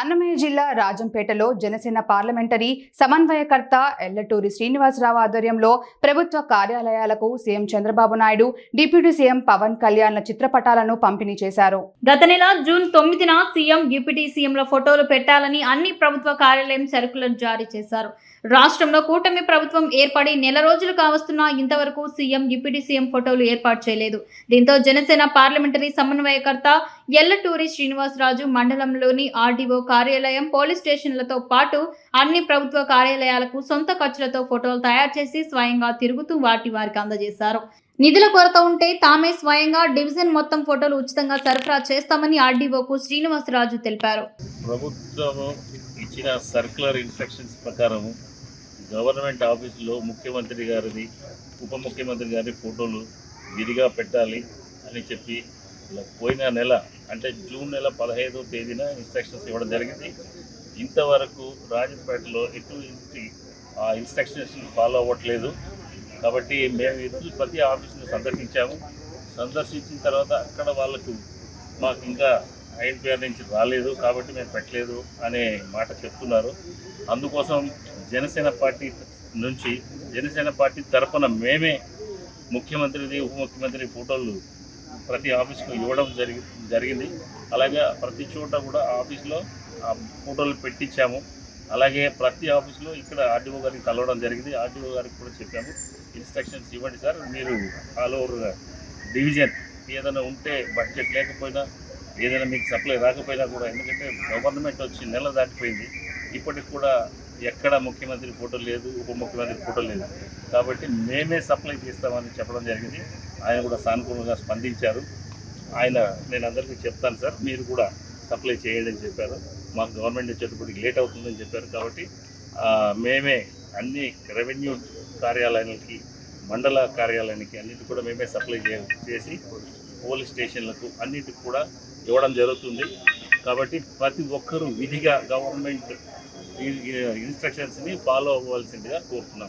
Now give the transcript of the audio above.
అన్నమయ్య జిల్లా రాజంపేటలో జనసేన పార్లమెంటరీ సమన్వయకర్త ఎల్లటూరి శ్రీనివాసరావు ఆధ్వర్యంలో ప్రభుత్వ కార్యాలయాలకు CM Chandrababu Naidu deputy CM Pawan కళ్యాణ్ల చిత్రపటాలను పంపిణీ చేశారు. గత నెల జూన్ తొమ్మిదిన సీఎం డిప్యూటీ సీఎంల ఫోటోలు పెట్టాలని అన్ని ప్రభుత్వ కార్యాలయం సరుకులను జారీ చేశారు. రాష్ట్రంలో కూటమి ప్రభుత్వం ఏర్పడి నెల రోజులు కావస్తున్నా ఇంతవరకు సీఎం డిప్యూటీ సీఎం ఫోటోలు ఏర్పాటు చేయలేదు. దీంతో జనసేన పార్లమెంటరీ సమన్వయకర్త ఎల్లటూరి శ్రీనివాసరాజు మండలంలోని ఆర్డీఓ కార్యాలయం పోలీస్ స్టేషన్లతో పాటు అన్ని ప్రభుత్వ కార్యాలయాలకు సొంత ఖర్చులతో ఫోటోలు తయారు చేసి స్వయంగా తిరుగుతూ వాటి వారికి అందజేశారు. నిధుల కొరత ఉంటే తామే స్వయంగా డివిజన్ మొత్తం ఫోటోలు ఉచితంగా సరఫరా చేస్తామని ఆర్డీఓకు శ్రీనివాసరాజు తెలిపారు. ప్రభుత్వం ఇచ్చిన సర్క్యులర్ ఇన్స్ట్రక్షన్స్ ప్రకారం గవర్నమెంట్ ఆఫీసులో ముఖ్యమంత్రి గారిది ఉప ముఖ్యమంత్రి గారి ఫోటోలు విధిగా పెట్టాలి అని చెప్పి పోయిన నెల అంటే జూన్ నెల పదహైదో తేదీన ఇన్స్ట్రక్షన్స్ ఇవ్వడం జరిగింది. ఇంతవరకు రాజంపేటలో ఎటువంటి ఆ ఇన్స్ట్రక్షన్స్ ఫాలో అవ్వట్లేదు. కాబట్టి మేము ఈరోజు ప్రతి ఆఫీసును సందర్శించాము. సందర్శించిన తర్వాత అక్కడ వాళ్ళకు మాకు ఇంకా ఐఎన్పిఆర్ నుంచి రాలేదు కాబట్టి మేము పెట్టలేదు అనే మాట చెప్తున్నారు. అందుకోసం జనసేన పార్టీ నుంచి జనసేన పార్టీ తరఫున మేమే ముఖ్యమంత్రిది ఉప ముఖ్యమంత్రి ఫోటోలు ప్రతి ఆఫీస్కు ఇవ్వడం జరిగి జరిగింది. అలాగే ప్రతి చోట కూడా ఆఫీస్లో ఆ ఫోటోలు పెట్టించాము. అలాగే ప్రతి ఆఫీస్లో ఇక్కడ ఆర్డీఓ గారికి కలవడం జరిగింది. ఆర్డీఓ గారికి కూడా చెప్పాము. ఇన్స్ట్రక్షన్స్ ఇవ్వండి సార్. మీరు ఆల్ ఓవర్ డివిజన్ ఏదైనా ఉంటే బడ్జెట్ లేకపోయినా ఏదైనా మీకు సప్లై రాకపోయినా కూడా ఎందుకంటే గవర్నమెంట్ వచ్చి నెల దాటిపోయింది. ఇప్పటికి కూడా ఎక్కడ ముఖ్యమంత్రి ఫోటో లేదు ఉప ముఖ్యమంత్రి ఫోటో లేదు. కాబట్టి మేమే సప్లై చేస్తామని చెప్పడం జరిగింది. ఆయన కూడా సానుకూలంగా స్పందించారు. ఆయన నేను అందరికీ చెప్తాను సార్ మీరు కూడా సప్లై చేయండి అని చెప్పారు. మాకు గవర్నమెంట్ వచ్చేటప్పటికి లేట్ అవుతుందని చెప్పారు కాబట్టి మేమే అన్ని రెవెన్యూ కార్యాలయాలకి మండల కార్యాలయానికి అన్నిటి కూడా మేమే సప్లై చే చేసి పోలీస్ స్టేషన్లకు అన్నిటికి కూడా ఇవ్వడం జరుగుతుంది. కాబట్టి ప్రతి ఒక్కరూ విధిగా గవర్నమెంట్ ఇన్స్ట్రక్షన్స్ని ఫాలో అవ్వాల్సిందిగా కోరుతున్నాం.